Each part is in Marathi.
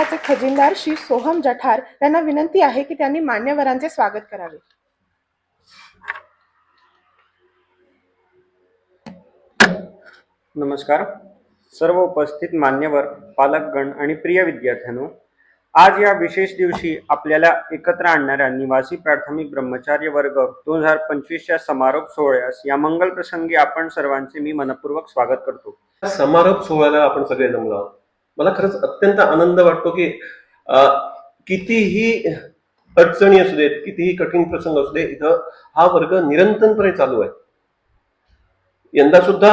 मंडळाचे खजिनदार श्री सोहम जठार यांना विनंती आहे की त्यांनी मान्यवरांचे स्वागत करावे. नमस्कार. सर्व उपस्थित मान्यवर पालकगण आणि प्रिय विद्यार्थ्यांनो आज या विशेष दिवशी आपल्याला एकत्र आणणाऱ्या निवासी प्राथमिक ब्रह्मचार्य वर्ग दोन हजार पंचवीसच्या समारोप सोहळ्यास या मंगल प्रसंगी आपण सर्वांचे मी मनपूर्वक स्वागत करतो. समारोप सोहळ्याला आपण सगळे जमलो आहोत. मला खरंच अत्यंत आनंद वाटतो की कितीही अडचणी असू देत कितीही कठीण प्रसंग असू दे इथं हा वर्ग निरंतरपणे चालू आहे. यंदा सुद्धा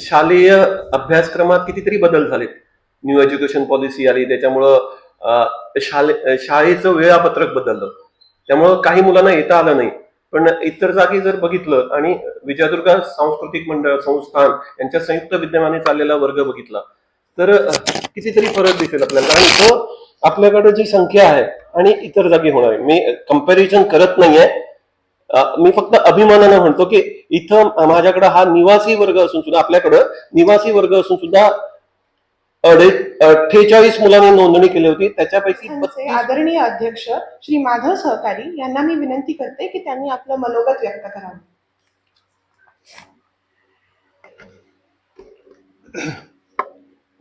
शालेय अभ्यासक्रमात कितीतरी बदल झाले. न्यू एज्युकेशन पॉलिसी आली त्याच्यामुळं शाले शाळेचं वेळापत्रक बदललं. त्यामुळं काही मुलांना येता आलं नाही. पण इतर जागी जर बघितलं आणि विजयदुर्गा सांस्कृतिक मंडळ संस्थान यांच्या संयुक्त विद्यमाने चाललेला वर्ग बघितला तर कितीतरी फरक दिसेल आपल्याला. आणि इथं आपल्याकडे जी संख्या आहे आणि इतर जागी होणार आहे मी कंपॅरिझन करत नाहीये. मी फक्त अभिमानानं म्हणतो की इथं माझ्याकडे हा निवासी वर्ग असून सुद्धा आपल्याकडं निवासी वर्ग असून सुद्धा अडे- अठ्ठेचाळीस मुलांनी नोंदणी केली होती. त्याच्यापैकी आदरणीय अध्यक्ष श्री माधव सहकारी यांना मी विनंती करते की त्यांनी आपलं मनोगत व्यक्त करावं.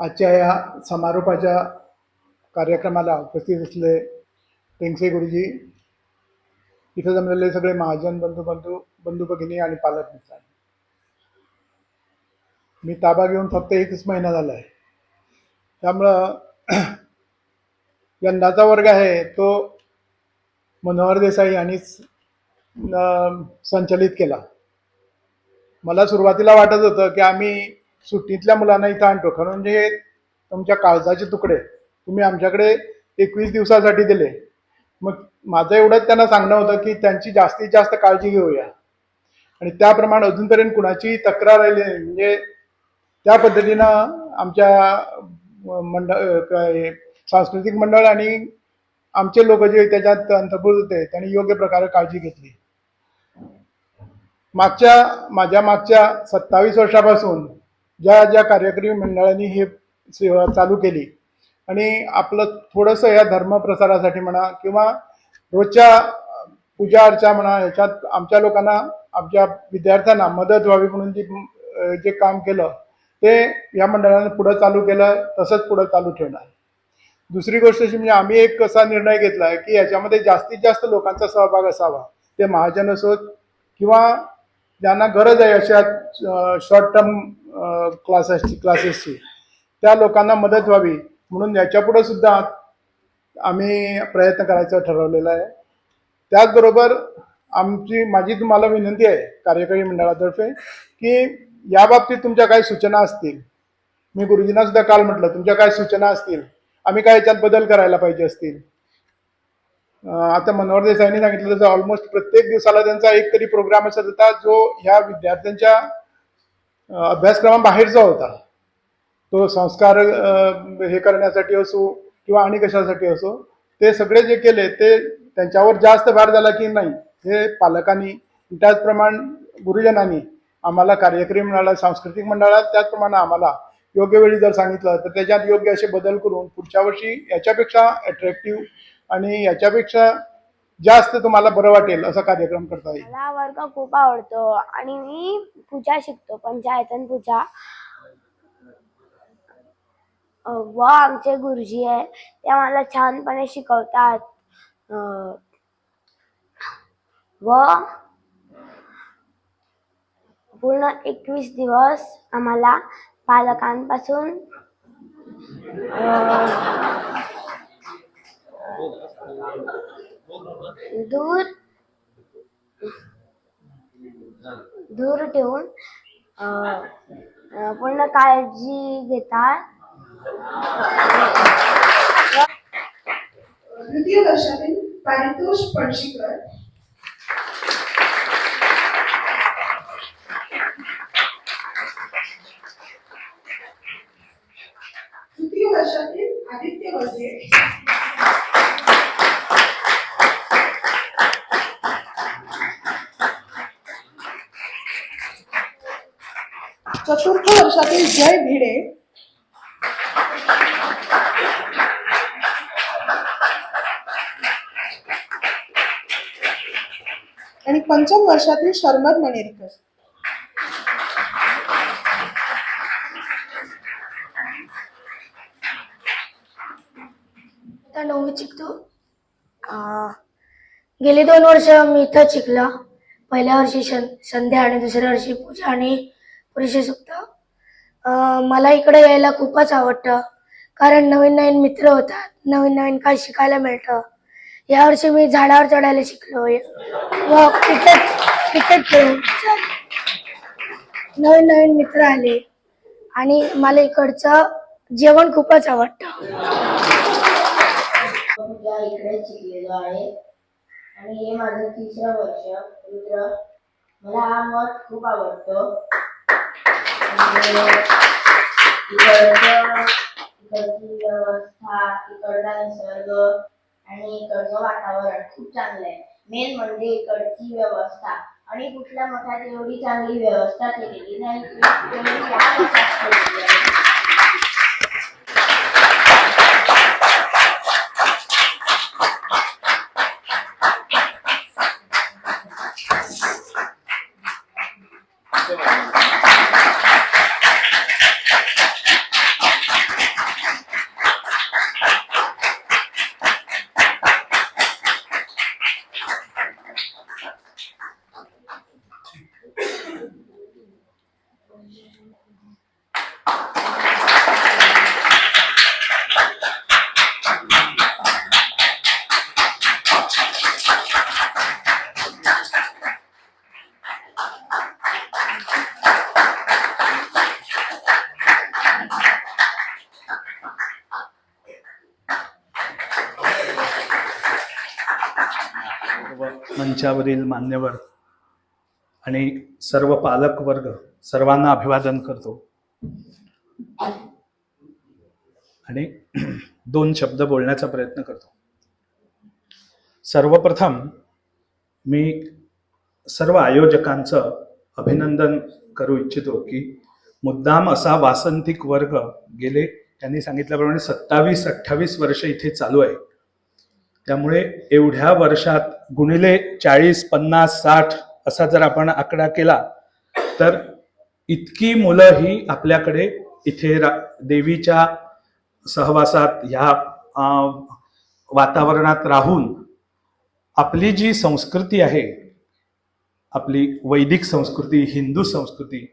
आजच्या या समारोपाच्या कार्यक्रमाला उपस्थित असले टेंगसे गुरुजी इथं जमलेले सगळे महाजन बंधू बंधू बंधू भगिनी आणि पालक मित्र मी ताबा घेऊन फक्त एकच महिना झाला आहे. त्यामुळं यंदाचा वर्ग आहे तो मनोहर देसाई यांनीच संचलित केला. मला सुरुवातीला वाटत होतं की आम्ही सुट्टीतल्या मुलांना इथं आणतो. खरं म्हणजे हे तुमच्या काळजाचे तुकडे. तुम्ही आमच्याकडे एकवीस दिवसासाठी दिले. मग माझं एवढंच त्यांना सांगणं होतं की त्यांची जास्तीत जास्त काळजी घेऊया. आणि त्याप्रमाणे अजूनपर्यंत कुणाची तक्रार आली नाही. म्हणजे त्या पद्धतीनं आमच्या मंडळ सांस्कृतिक मंडळ आणि आमचे लोक जे त्याच्यात अंतर्भूत होते त्यांनी योग्य प्रकारे काळजी घेतली. मागच्या माझ्या मागच्या सत्तावीस वर्षापासून ज्या ज्या कार्यक्रमी मंडळांनी हे सेवा चालू केली आणि आपलं थोडंसं या धर्मप्रसारासाठी म्हणा किंवा रोजच्या पूजा अर्चा म्हणा ह्याच्यात आमच्या लोकांना आमच्या विद्यार्थ्यांना मदत व्हावी म्हणून जे जे काम केलं ते या मंडळाने पुढं चालू केलं तसंच पुढं चालू ठेवणार. दुसरी गोष्ट अशी म्हणजे आम्ही एक कसा निर्णय घेतला आहे की याच्यामध्ये जास्तीत जास्त लोकांचा सहभाग असावा ते महाजन असोत किंवा ज्यांना गरज आहे अशा शॉर्ट टर्म क्लासेसची क्लासेसची त्या लोकांना मदत व्हावी म्हणून याच्यापुढे सुद्धा आम्ही प्रयत्न करायचं ठरवलेलं आहे. त्याचबरोबर आमची माझी तुम्हाला विनंती आहे कार्यकारी मंडळातर्फे की या बाबतीत तुमच्या काही सूचना असतील. मी गुरुजींना सुद्धा काल म्हटलं तुमच्या काय सूचना असतील. आम्ही काय याच्यात बदल करायला पाहिजे असतील. आता मनोहर देसाईंनी सांगितलं तसं ऑलमोस्ट प्रत्येक दिवसाला त्यांचा एक तरी प्रोग्राम असत होता जो ह्या विद्यार्थ्यांच्या अभ्यासक्रमाबाहेरचा होता. तो संस्कार हे करण्यासाठी असो किंवा आणि कशासाठी असो ते सगळे जे केले ते त्यांच्यावर जास्त भार झाला की नाही हे पालकांनी त्याचप्रमाणे गुरुजनांनी आम्हाला कार्यक्रम मिळाला सांस्कृतिक मंडळात त्याचप्रमाणे आम्हाला योग्य वेळी जर सांगितलं तर त्याच्यात योग्य असे बदल करून पुढच्या वर्षी याच्यापेक्षा अट्रॅक्टिव्ह आणि याच्यापेक्षा जास्त तुम्हाला बरं वाटेल असा कार्यक्रम करता येईल. मला हा वर्ग खूप आवडतो आणि मी पूजा शिकतो पंचायतन पूजा. व आमचे गुरुजी आहे ते आम्हाला छानपणे शिकवतात. व पूर्ण एकवीस दिवस आम्हाला पालकांपासून अ, दूर दूर ठेवून पूर्ण काळजी घेतात तृतीय वर्षातील पारितोष पणशीकर तृतीय वर्षातील आदित्य वजे चतुर्थ वर्षातील जय भिडे. आणि पंचम वर्षातील शर्मद मणेरकर. नववीत शिकतो. गेली दोन वर्ष मी इथं शिकला. पहिल्या वर्षी संध्या आणि दुसऱ्या वर्षी पूजा आणि पुरुषी सुक्त मला इकडे यायला खूपच आवडतं. कारण नवीन नवीन मित्र होतात नवीन नवीन काय शिकायला मिळतं. यावर्षी मी झाडावर चढायला शिकलो. व क्रिकेट क्रिकेट खेळून नवीन नवीन मित्र आले. आणि मला इकडचं जेवण खूपच आवडतं. इकडे शिकलेलो आहे. आणि हे माझं तिसरं वर्ष मित्र. मला हा मठ खूप आवडतो. आणि इकडचं व्यवस्था इकडचा निसर्ग आणि इकडचं वातावरण खूप चांगलं आहे मेन म्हणजे इकडची व्यवस्था आणि कुठल्या मठात एवढी चांगली व्यवस्था केलेली नाही सर्व मंचावरील मान्यवर आणि सर्व पालक वर्ग सर्वांना अभिवादन करतो. आणि दोन शब्द बोलण्याचा प्रयत्न करतो. सर्वप्रथम मी सर्व आयोजकांचं अभिनंदन करू इच्छितो की मुद्दाम असा वासंतिक वर्ग गेले त्यांनी सांगितल्याप्रमाणे सत्तावीस अठ्ठावीस वर्ष इथे चालू आहे. त्यामुळे एवढ्या वर्षात गुणिले चाळीस पन्नास साठ असा जर आपण आकडा केला तर इतकी मुलं ही आपल्याकडे इथे रा देवीच्या सहवासात ह्या वातावरणात राहून आपली जी संस्कृती आहे आपली वैदिक संस्कृती हिंदू संस्कृती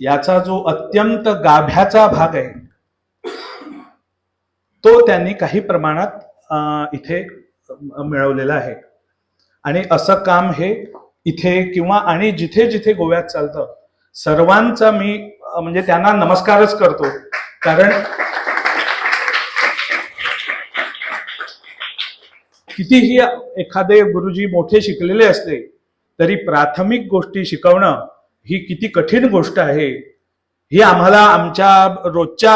याचा जो अत्यंत गाभ्याचा भाग आहे तो त्यांनी काही प्रमाणात इथे मिळवलेलं आहे. आणि असं काम हे इथे किंवा आणि जिथे जिथे गोव्यात चालतं सर्वांचा मी म्हणजे त्यांना नमस्कारच करतो. कारण कितीही एखादे गुरुजी मोठे शिकलेले असले तरी प्राथमिक गोष्टी शिकवणं ही किती कठीण गोष्ट आहे ही आम्हाला आमच्या रोजच्या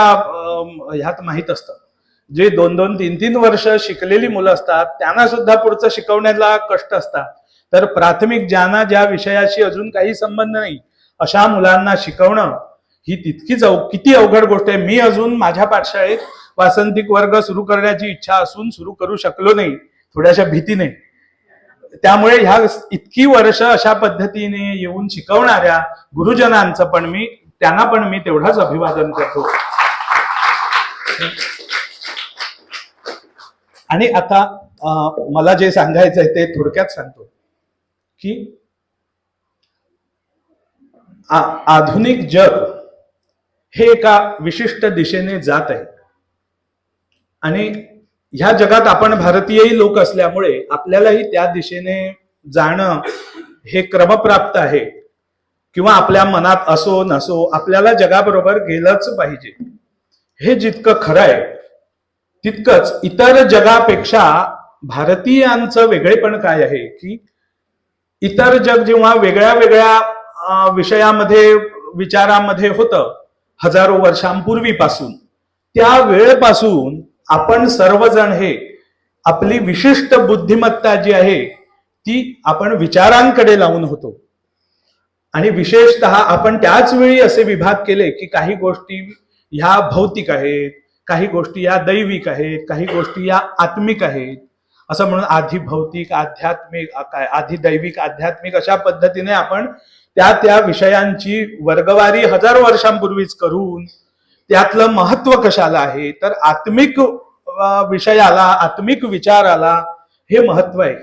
ह्यात माहीत असतं. जे दोन दोन तीन तीन वर्ष शिकलेली मुलं असतात त्यांना सुद्धा पुढचं शिकवण्याला कष्ट असतात. तर प्राथमिक ज्यांना ज्या विषयाशी अजून काही संबंध नाही अशा मुलांना शिकवणं ही तितकीच अव किती अवघड गोष्ट आहे. मी अजून माझ्या पाठशाळेत वासंतिक वर्ग सुरू करण्याची इच्छा असून सुरू करू शकलो नाही थोड्याशा भीतीने त्यामुळे ह्या इतकी वर्ष अशा पद्धतीने येऊन शिकवणाऱ्या गुरुजनांचं पण मी त्यांना पण मी तेवढाच अभिवादन करतो. आणि आता मला जे सांगायचं आहे ते थोडक्यात सांगतो की आधुनिक जग हे एका विशिष्ट दिशेने जात आहे. आणि ह्या जगात आपण भारतीयही लोक असल्यामुळे आपल्यालाही त्या दिशेने जाणं हे क्रमप्राप्त आहे. किंवा आपल्या मनात असो नसो आपल्याला जगाबरोबर गेलंच पाहिजे. हे जितकं खरं आहे तितकंच इतर जगापेक्षा भारतीयांचं वेगळेपण काय आहे की इतर जग जेव्हा वेगळ्या वेगळ्या विषयामध्ये विचारामध्ये होतं हजारो वर्षांपूर्वीपासून त्या वेळेपासून आपण सर्वजण हे आपली विशिष्ट बुद्धिमत्ता जी आहे ती आपण विचारांकडे लावून होतो. आणि विशेषतः आपण त्याच वेळी असे विभाग केले की काही गोष्टी ह्या भौतिक आहेत काही गोष्टी या दैविक आहेत काही गोष्टी या आत्मिक आहेत. असं म्हणून आधी भौतिक आध्यात्मिक काय आधी दैविक आध्यात्मिक अशा पद्धतीने आपण त्या त्या विषयांची वर्गवारी हजारो वर्षांपूर्वीच करून त्यातलं महत्त्व कशाला आहे तर आत्मिक विषयाला आत्मिक विचाराला हे महत्त्व आहे.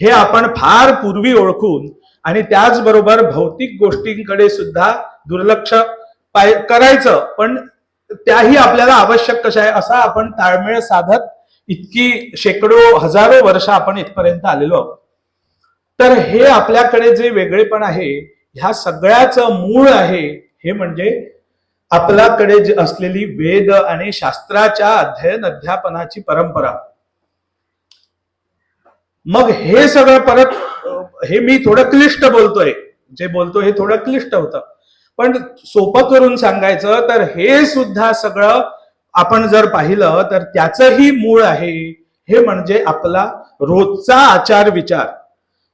हे आपण फार पूर्वी ओळखून आणि त्याचबरोबर भौतिक गोष्टींकडे सुद्धा दुर्लक्ष पाय करायचं पण त्याही आपल्याला आवश्यक कशा आहे असा आपण ताळमेळ साधत इतकी शेकडो हजारो वर्ष आपण इथपर्यंत आलेलो आहोत. तर हे आपल्याकडे जे वेगळेपण आहे ह्या सगळ्याचं मूळ आहे हे म्हणजे आपल्याकडे जे असलेली वेद आणि शास्त्राच्या अध्ययन अध्यापनाची परंपरा. मग हे सगळं परत हे मी थोडं क्लिष्ट बोलतोय. जे बोलतो हे थोडं क्लिष्ट होतं. पण सोपं करून सांगायचं तर हे सुद्धा सगळं आपण जर पाहिलं तर त्याचंही मूळ आहे. हे म्हणजे आपला रोजचा आचार विचार.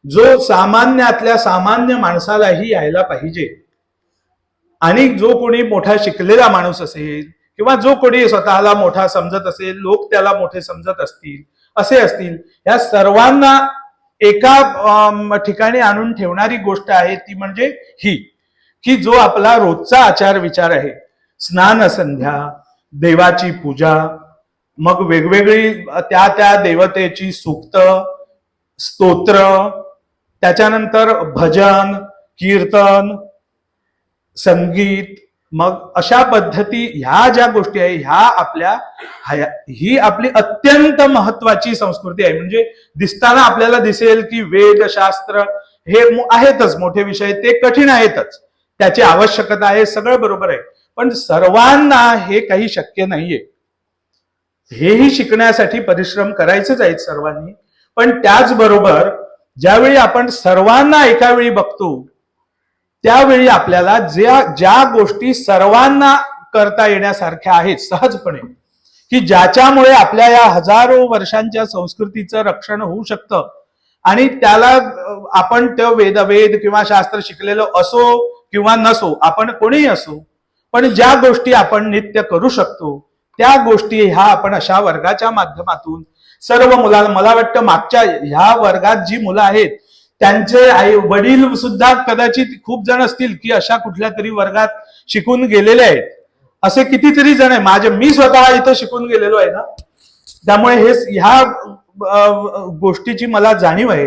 जो सामान्यातल्या सामान्य माणसालाही यायला पाहिजे. आणि जो कोणी मोठा शिकलेला माणूस असेल किंवा जो कोणी स्वतःला मोठा समजत असेल लोक त्याला मोठे समजत असतील असे असतील या सर्वांना एका ठिकाणी आणून ठेवणारी गोष्ट आहे ती म्हणजे ही. की जो आपला रोजचा आचार विचार आहे स्नान संध्या देवाची पूजा मग वेगवेगळी त्या त्या देवतेची सूक्त स्तोत्र त्याच्यानंतर भजन कीर्तन संगीत मग अशा पद्धती ह्या ज्या गोष्टी आहे ह्या आपल्या ही आपली अत्यंत महत्वाची संस्कृती आहे. म्हणजे दिसताना आपल्याला दिसेल की वेद शास्त्र हे आहेतच मोठे विषय ते कठीण आहेतच. त्याची आवश्यकता आहे सगळं बरोबर आहे. पण सर्वांना हे काही शक्य नाहीये. हेही शिकण्यासाठी परिश्रम करायचेच आहेत सर्वांनी. पण त्याचबरोबर ज्यावेळी आपण सर्वांना एका वेळी बघतो त्यावेळी आपल्याला ज्या ज्या गोष्टी सर्वांना करता येण्यासारख्या आहेत सहजपणे की ज्याच्यामुळे आपल्या या हजारो वर्षांच्या संस्कृतीचं रक्षण होऊ शकतं. आणि त्याला आपण ते वेदवेद किंवा शास्त्र शिकलेलं असो किंवा नसो आपण कोणीही असो पण ज्या गोष्टी आपण नित्य करू शकतो त्या गोष्टी ह्या आपण अशा वर्गाच्या माध्यमातून सर्व मुलांना मला वाटतं मागच्या ह्या वर्गात जी मुलं आहेत त्यांचे आई वडील सुद्धा कदाचित खूप जण असतील की अशा कुठल्या तरी वर्गात शिकून गेलेले आहेत. असे कितीतरी जण आहे माझे मी स्वतः इथं शिकून गेलेलो आहे ना. त्यामुळे हे ह्या गोष्टीची मला जाणीव आहे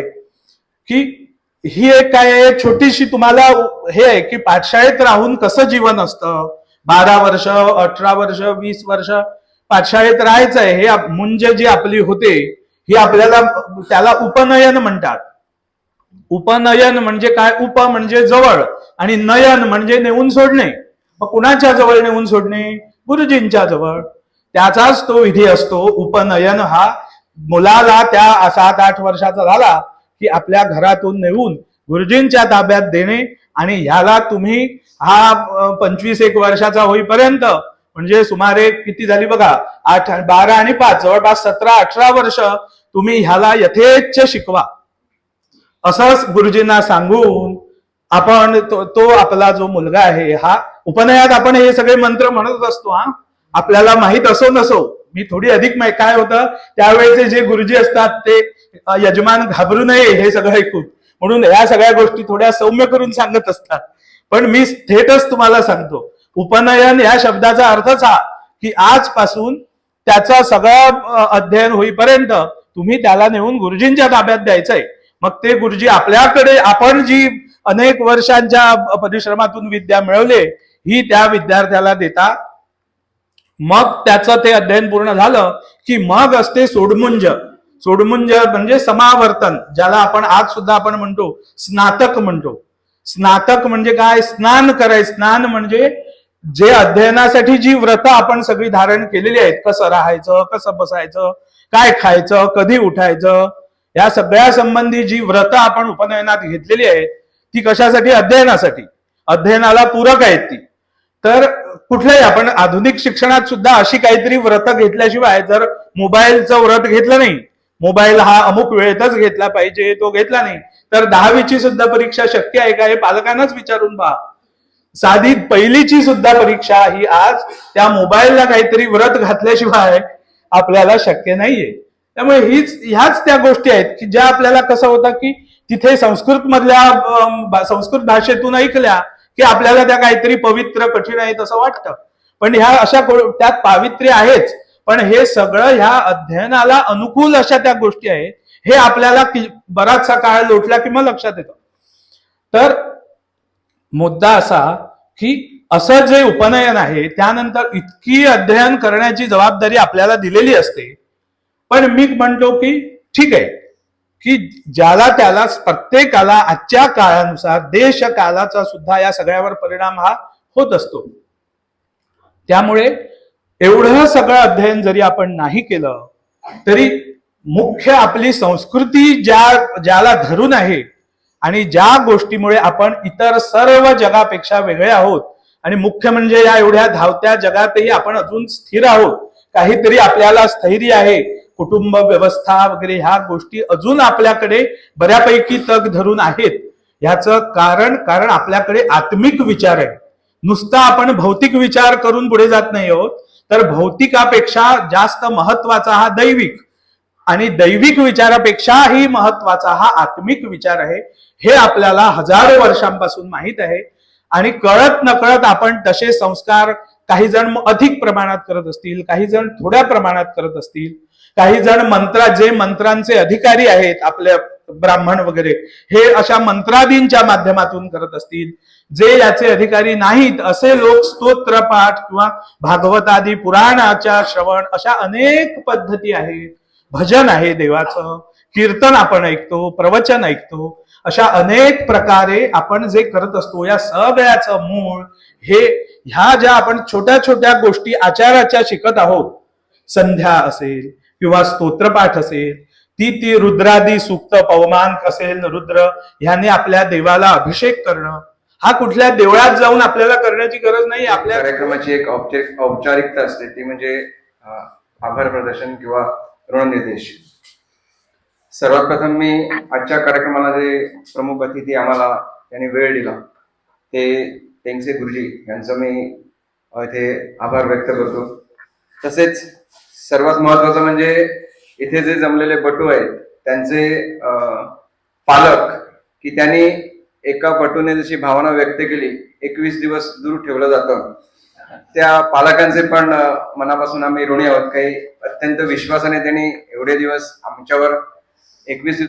की ही एक काय आहे छोटीशी तुम्हाला हे आहे की पाठशाळेत राहून कसं जीवन असतं? बारा वर्ष अठरा वर्ष वीस वर्ष पाठशाळेत राहायचं आहे हे मुंज जी आपली होते ही आपल्याला त्याला उपनयन म्हणतात. उपनयन म्हणजे काय? उप म्हणजे जवळ आणि नयन म्हणजे नेऊन सोडणे. मग कुणाच्या जवळ नेऊन सोडणे? गुरुजींच्या जवळ. त्याचाच तो विधी असतो. उपनयन हा मुलाला त्या सात आठ वर्षाचा झाला की आपल्या घरातून नेऊन गुरुजींच्या ताब्यात देणे आणि ह्याला तुम्ही हा पंचवीस एक वर्षाचा होईपर्यंत म्हणजे सुमारे किती झाली बघा आठ बारा आणि पाच जवळपास सतरा अठरा वर्ष तुम्ही ह्याला यथेच्छ शिकवा. असंच गुरुजींना सांगून आपण तो, तो आपला जो मुलगा आहे हा उपनयात आपण हे सगळे मंत्र म्हणत असतो हा. आपल्याला माहीत असो नसो. मी थोडी अधिक माहिती काय होतं? त्यावेळेचे जे गुरुजी असतात ते यजमान घाबरू नये हे सगळं ऐकून. म्हणून या सगळ्या गोष्टी थोड्या सौम्य करून सांगत असतात. पण मी थेटच तुम्हाला सांगतो. उपनयन या शब्दाचा अर्थच हा की आजपासून त्याचा सगळं अध्ययन होईपर्यंत तुम्ही त्याला नेऊन गुरुजींच्या ताब्यात द्यायचंय. मग ते गुरुजी आपल्याकडे आपण जी अनेक वर्षांच्या परिश्रमातून विद्या मिळवले ही त्या विद्यार्थ्याला देता मग त्याचं ते अध्ययन पूर्ण झालं की मग असते सोडमुंज. सोडमुंज म्हणजे समावर्तन ज्याला आपण आज सुद्धा आपण म्हणतो स्नातक म्हणतो. स्नातक म्हणजे काय? स्नान कराय स्नान म्हणजे जे अध्ययनासाठी जी व्रत आपण सगळी धारण केलेली आहेत कसं राहायचं कसं बसायचं काय खायचं कधी उठायचं या सगळ्या संबंधी जी व्रत आपण उपनयनात घेतलेली आहेत ती कशासाठी? अध्ययनासाठी. अध्ययनाला पूरक आहेत ती. तर कुठल्याही आपण आधुनिक शिक्षणात सुद्धा अशी काहीतरी व्रत घेतल्याशिवाय जर मोबाईलचं व्रत घेतलं नाही मोबाईल हा अमुक वेळेतच घेतला पाहिजे तो घेतला नाही तर दहावीची सुद्धा परीक्षा शक्य आहे का हे पालकांनाच विचारून पहा. साधी पहिलीची सुद्धा परीक्षा ही आज त्या मोबाईलला काहीतरी व्रत घातल्याशिवाय आपल्याला शक्य नाहीये. त्यामुळे हीच ह्याच त्या गोष्टी आहेत की ज्या आपल्याला कसं होतं की तिथे संस्कृत मधल्या संस्कृत भाषेतून ऐकल्या की आपल्याला त्या काहीतरी पवित्र कठीण आहेत असं वाटतं. पण ह्या अशा त्यात पावित्र्य आहेच. पण हे सगळं ह्या अध्ययनाला अनुकूल अशा त्या गोष्टी आहेत. हे आपल्याला बराचसा काळ लोटला की मग लक्षात येतं. तर मुद्दा असा की असं जे उपनयन आहे त्यानंतर इतकी अध्ययन करण्याची जबाबदारी आपल्याला दिलेली असते. पण मी म्हणतो की ठीक आहे. की ज्याला त्याला प्रत्येकाला आजच्या काळानुसार देश कालाचा सुद्धा या सगळ्यावर परिणाम हा होत असतो. त्यामुळे एवढं सगळं अध्ययन जरी आपण नाही केलं तरी मुख्य आपली संस्कृती ज्या ज्याला धरून आहे आणि ज्या गोष्टीमुळे आपण इतर सर्व जगापेक्षा वेगळे आहोत आणि मुख्य म्हणजे या एवढ्या धावत्या जगातही आपण अजून स्थिर आहोत काहीतरी आपल्याला स्थैर्य आहे कुटुंब व्यवस्था वगैरे ह्या गोष्टी अजून आपल्याकडे बऱ्यापैकी तग धरून आहेत. ह्याचं कारण कारण आपल्याकडे आत्मिक विचार आहे. नुसता आपण भौतिक विचार करून पुढे जात नाही आहोत. तर भौतिकापेक्षा जास्त महत्त्वाचा हा दैविक आणि दैविक विचारापेक्षाही महत्त्वाचा हा आत्मिक विचार आहे. हे आपल्याला हजारो वर्षांपासून माहीत आहे. आणि कळत नकळत आपण तसे संस्कार काही जण अधिक प्रमाणात करत असतील काही जण थोड्या प्रमाणात करत असतील. काही जण मंत्रा जे मंत्रांचे अधिकारी आहेत आपल्या ब्राह्मण वगैरे हे अशा मंत्रादींच्या माध्यमातून करत असतील. जे याचे अधिकारी नाहीत असे लोक स्तोत्र पाठ किंवा भागवतादी पुराणाच्या श्रवण अशा अनेक पद्धती आहेत. भजन आहे देवाचं कीर्तन आपण ऐकतो प्रवचन ऐकतो. अशा अनेक प्रकारे आपण जे करत असतो या सगळ्याचं मूळ हे ह्या ज्या आपण छोट्या छोट्या गोष्टी आचाराच्या शिकत आहोत संध्या असेल किंवा स्तोत्रपाठ असेल ती ती रुद्रादी सुक्त पवमान असेल रुद्र ह्याने आपल्या देवाला अभिषेक करणं. हा कुठल्या देवळात जाऊन आपल्याला करण्याची गरज नाही आपल्या कार्यक्रमाची एक औपचारिक औपचारिकता असते ती म्हणजे आभार प्रदर्शन किंवा ऋणनिर्देश सर्वात प्रथम मी आजच्या कार्यक्रमाला जे प्रमुख अतिथी आम्हाला त्यांनी वेळ दिला ते टेंगसे गुरुजी यांचं मी इथे आभार व्यक्त करतो. तसेच सर्वात महत्वाचं म्हणजे इथे जे जमलेले बटू आहेत त्यांचे पालक की त्यांनी एका बटूने जशी भावना व्यक्त केली एकवीस दिवस दूर ठेवलं जातं. त्या पालकांचे पण मनापासून आम्ही ऋणी आहोत. काही अत्यंत विश्वासाने त्यांनी एवढे दिवस आमच्यावर एकवीस